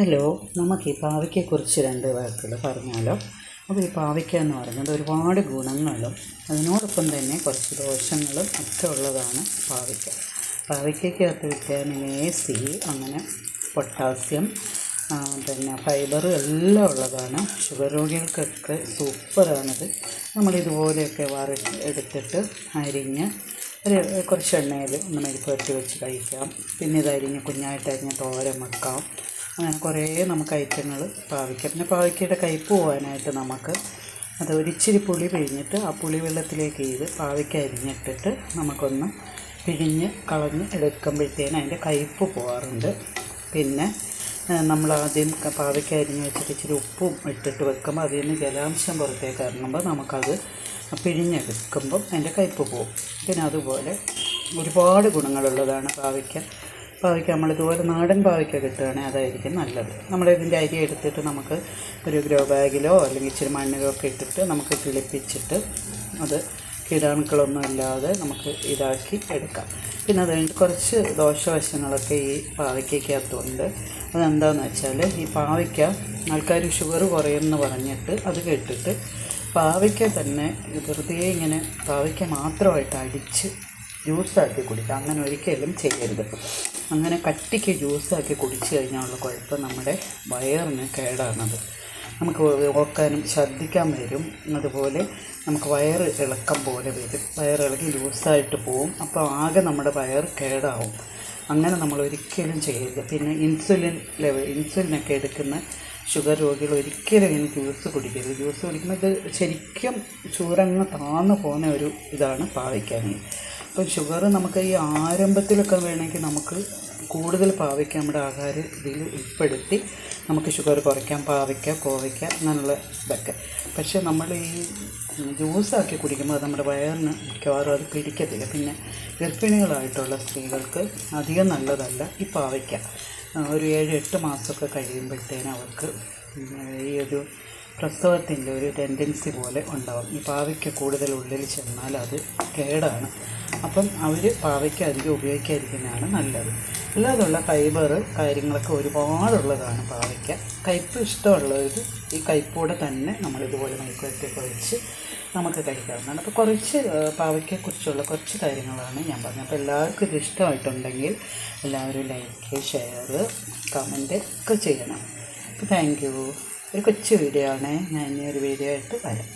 Hello നമുക്ക് ഈ പാവയ്ക്കയെക്കുറിച്ച് രണ്ട് വാക്കുകൾ പറഞ്ഞാലോ? അപ്പോൾ ഈ പാവയ്ക്ക എന്ന് പറയുന്നത് ഒരുപാട് ഗുണങ്ങളും അതിനോടൊപ്പം തന്നെ കുറച്ച് ദോഷങ്ങളും ഒക്കെ ഉള്ളതാണ് പാവയ്ക്ക. പാവയ്ക്കകത്ത് വിറ്റാമിൻ എ സി അങ്ങനെ പൊട്ടാസ്യം പിന്നെ ഫൈബർ എല്ലാം ഉള്ളതാണ്. ഷുഗർ രോഗികൾക്കൊക്കെ സൂപ്പറാണിത്. നമ്മളിതുപോലെയൊക്കെ വറ എടുത്തിട്ട് അരിഞ്ഞ് ഒരു കുറച്ച് എണ്ണയിൽ ഒന്ന് മെഴുക്കുവരട്ടി വെച്ച് കഴിക്കാം. പിന്നെ ഇതരിഞ്ഞ് കുഞ്ഞായിട്ട് അരിഞ്ഞ് തോരൻ വെക്കാം. അങ്ങനെ കുറേ നമുക്ക് ഐറ്റങ്ങൾ പാവയ്ക്ക. പിന്നെ പാവയ്ക്കയുടെ കയ്പ്പ് പോകാനായിട്ട് നമുക്ക് അത് ഒരിച്ചിരി പുളി പിഴിഞ്ഞിട്ട് ആ പുളി വെള്ളത്തിലേക്ക് ചെയ്ത് പാവയ്ക്ക അരിഞ്ഞിട്ടിട്ട് നമുക്കൊന്ന് പിഴിഞ്ഞ് കളഞ്ഞ് എടുക്കുമ്പോഴത്തേന് അതിന്റെ കയ്പ്പ് പോകാറുണ്ട് പിന്നെ നമ്മൾ ആദ്യം പാവയ്ക്ക അരിഞ്ഞ് വെച്ചിട്ട് ഇച്ചിരി ഉപ്പും ഇട്ടിട്ട് വെക്കുമ്പോൾ അതിൽ നിന്ന് ജലാംശം പുറത്തേക്ക് ഇറങ്ങുമ്പോൾ നമുക്കത് പിഴിഞ്ഞെടുക്കുമ്പം അതിന്റെ കയ്പ്പ് പോകും പിന്നെ അതുപോലെ ഒരുപാട് ഗുണങ്ങളുള്ളതാണ് പാവയ്ക്ക. പാവയ്ക്ക നമ്മളിതുപോലെ നാടൻ പാവയ്ക്ക കിട്ടുകയാണെങ്കിൽ അതായിരിക്കും നല്ലത്. നമ്മൾ നമ്മളിതിന്റെ അരി എടുത്തിട്ട് നമുക്ക് ഒരു ഗ്രോ ബാഗിലോ അല്ലെങ്കിൽ ഇച്ചിരി മണ്ണിലോ ഒക്കെ ഇട്ടിട്ട് നമുക്ക് കിളിപ്പിച്ചിട്ട് അത് കീടാണുക്കളൊന്നും ഇല്ലാതെ നമുക്ക് ഇതാക്കി എടുക്കാം. പിന്നെ അത് കഴിഞ്ഞിട്ട് കുറച്ച് ദോഷവശങ്ങളൊക്കെ ഈ പാവയ്ക്കകത്തുണ്ട് അതെന്താണെന്ന് വെച്ചാൽ ഈ പാവയ്ക്ക ആൾക്കാർ ഷുഗർ കുറയുമെന്ന് പറഞ്ഞിട്ട് അത് കേട്ടിട്ട് പാവയ്ക്ക തന്നെ വെറുതെ ഇങ്ങനെ പാവയ്ക്ക മാത്രമായിട്ട് അടിച്ച് ജ്യൂസാക്കി കുടിക്കുക. അങ്ങനെ ഒരിക്കലും ചെയ്യരുത്. അങ്ങനെ കട്ടിക്ക് ജ്യൂസാക്കി കുടിച്ചു കഴിഞ്ഞാലുള്ള കുഴപ്പം നമ്മുടെ വയറിന് കേടാണത്. നമുക്ക് ഓക്കാനും ഛർദ്ദിക്കാൻ വരും. അതുപോലെ നമുക്ക് വയറ് ഇളക്കം പോലെ വരും. വയറിളകി ലൂസായിട്ട് പോവും. അപ്പോൾ ആകെ നമ്മുടെ വയർ കേടാവും. അങ്ങനെ നമ്മൾ ഒരിക്കലും ചെയ്യരുത്. പിന്നെ ഇൻസുലിൻ ലെവൽ ഇൻസുലിനൊക്കെ എടുക്കുന്ന ഷുഗർ രോഗികൾ ഒരിക്കലും ഇങ്ങനെ ജ്യൂസ് കുടിക്കരുത്. ജ്യൂസ് കുടിക്കുമ്പോൾ ഇത് ശരിക്കും ചൂരങ്ങ് താന്നു പോകുന്ന ഒരു ഇതാണ് പാവയ്ക്കാനീ അപ്പം ഷുഗർ നമുക്ക് ഈ ആരംഭത്തിലൊക്കെ വേണമെങ്കിൽ നമുക്ക് കൂടുതൽ പാവയ്ക്ക നമ്മുടെ ആഹാര ഇതിൽ ഉൾപ്പെടുത്തി നമുക്ക് ഷുഗർ കുറയ്ക്കാം പാവയ്ക്ക കോവയ്ക്ക അങ്ങനെയുള്ള ഇതൊക്കെ. പക്ഷേ നമ്മൾ ഈ ജ്യൂസാക്കി കുടിക്കുമ്പോൾ അത് നമ്മുടെ വയറിന് മിക്കവാറും അത് പിടിക്കത്തില്ല. പിന്നെ ഗർഭിണികളായിട്ടുള്ള സ്ത്രീകൾക്ക് അധികം നല്ലതല്ല ഈ പാവയ്ക്ക. ഒരു ഏഴ് എട്ട് മാസമൊക്കെ കഴിയുമ്പോഴത്തേന് അവർക്ക് ഈ ഒരു പ്രസവത്തിന്റെ ഒരു ടെൻഡൻസി പോലെ ഉണ്ടാവും. ഈ പാവയ്ക്ക കൂടുതൽ ഉള്ളിൽ ചെന്നാൽ അത് കേടാണ്. അപ്പം അവർ പാവയ്ക്ക അധികം ഉപയോഗിക്കാതിരിക്കുന്നതാണ് നല്ലത്. അല്ലാതുള്ള ഫൈബർ കാര്യങ്ങളൊക്കെ ഒരുപാടുള്ളതാണ് പാവയ്ക്ക. കയ്പ്പ് ഇഷ്ടമുള്ളവർ ഈ കയ്പ്പോടെ തന്നെ നമ്മളിതുപോലെ മൈക്കുവരട്ടിയൊക്കെ വെച്ച് നമുക്ക് കഴിക്കാവുന്നതാണ്. അപ്പോൾ കുറച്ച് പാവയ്ക്കെക്കുറിച്ചുള്ള കുറച്ച് കാര്യങ്ങളാണ് ഞാൻ പറഞ്ഞത്. അപ്പോൾ എല്ലാവർക്കും ഇത് ഇഷ്ടമായിട്ടുണ്ടെങ്കിൽ എല്ലാവരും ലൈക്ക് ഷെയർ കമന്റ് ഒക്കെ ചെയ്യണം. അപ്പോൾ താങ്ക് യു ഒരു കൊച്ചു വീഡിയോ ആണ്. ഞാൻ ഇനി ഒരു വീഡിയോ ആയിട്ട് വരാം.